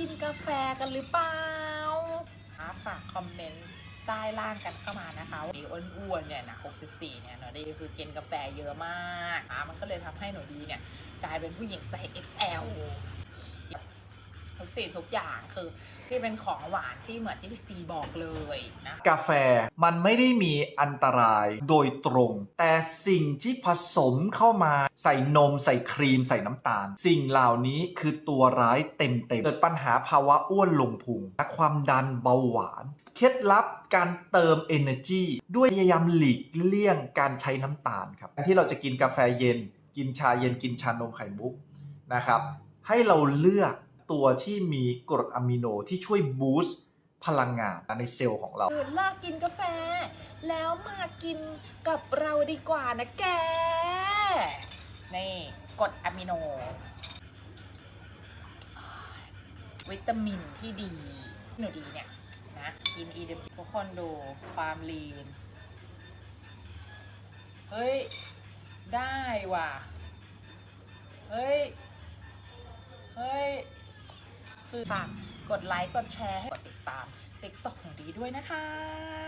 กินกาแฟกันหรือเปล่าคะฝากคอมเมนต์ใต้ล่างกันเข้ามานะคะว่าดีอ้วนๆเนี่ยนะ64 เนี่ยหนูดีคือกินกาแฟเยอะมากอะมันก็เลยทำให้หนูดีเนี่ยกลายเป็นผู้หญิงไซส์ XL ทุกสิ่งทุกอย่างคือที่เป็นของหวานที่เหมือนที่พี่ซีบอกเลยนะกาแฟมันไม่ได้มีอันตรายโดยตรง แต่สิ่งที่ผสมเข้ามาใส่นมใส่ครีมใส่น้ำตาล สิ่งเหล่านี้คือตัวร้ายเต็มๆเกิดปัญหาภาวะอ้วนลงพุงและความดันเบาหวานเคล็ดลับการเติม Energy ด้วยพยายามหลีกเลี่ยงการใช้น้ำตาลครับที่เราจะกินกาแฟเย็น กินชาเย็นกินชานมไข่มุกนะครับ ให้เราเลือก ตัวที่มีกรดอะมิโนที่ช่วยบูสต์พลังงานในเซลล์ของเรา คือเลิกกินกาแฟ แล้วมากินกับเราดีกว่านะแก นี่กรดอะมิโน วิตามินที่ดี หนูดีเนี่ยนะ กินอีเดทุกคนดูความลีน เฮ้ย ได้ว่ะ เฮ้ยเฮ้ย คือฝากกดไลค์ กดแชร์ให้กดติดตามติ๊กต็อกของดีด้วยนะคะ